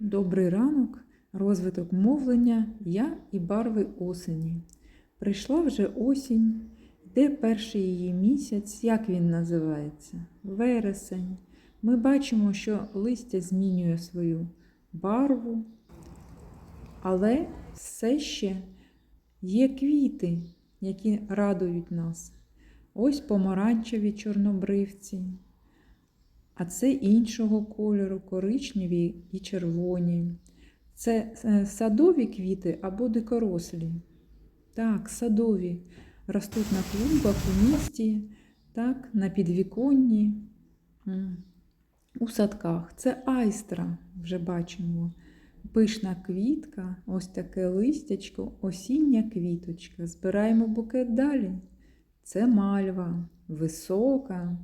Добрий ранок, розвиток мовлення Я і барви осені. Прийшла вже осінь, де перший її місяць, як він називається? Вересень. Ми бачимо, що листя змінює свою барву, але все ще є квіти, які радують нас. Ось помаранчеві чорнобривці. А це іншого кольору, коричневі і червоні. Це е, садові квіти або дикорослі. Так, садові. Ростуть на клумбах у місті, так, на підвіконні, у садках. Це айстра, вже бачимо. Пишна квітка, ось таке листячко, осіння квіточка. Збираємо букет далі. Це мальва, висока,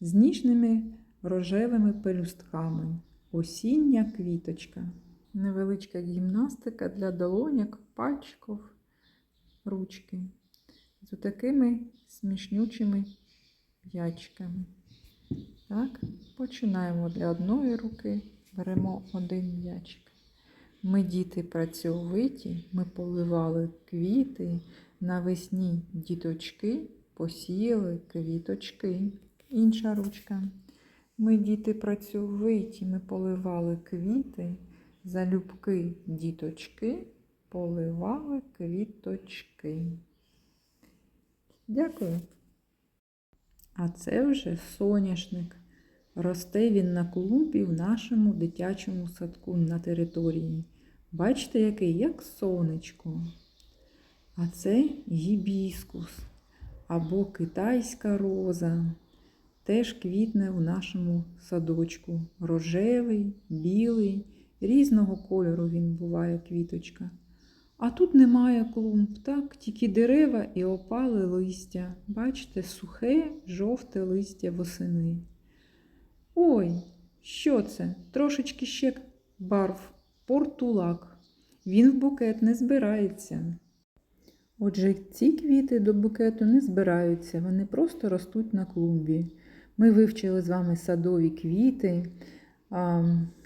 з ніжними рожевими пелюстками. Осіння квіточка. Невеличка гімнастика для долоняк, пальчиків, ручки. З такими смішнючими м'ячиками. Так, починаємо для одної руки, беремо один м'ячик. Ми діти працьовиті, ми поливали квіти, навесні діточки посіяли квіточки. Інша ручка. Ми діти працьовиті, ми поливали квіти, залюбки діточки, поливали квіточки. Дякую. А це вже соняшник. Росте він на клумбі в нашому дитячому садку на території. Бачите, який, як сонечко. А це гібіскус або китайська роза. Теж квітне в нашому садочку. Рожевий, білий, різного кольору він буває квіточка. А тут немає клумб, так, тільки дерева і опали листя. Бачите, сухе, жовте листя восени. Ой, що це? Трошечки ще барв, портулак. Він в букет не збирається. Отже, ці квіти до букету не збираються, вони просто ростуть на клумбі. Ми вивчили з вами садові квіти,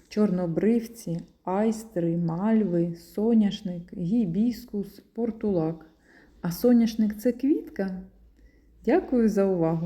чорнобривці, айстри, мальви, соняшник, гібіскус, портулак. А соняшник це квітка? Дякую за увагу!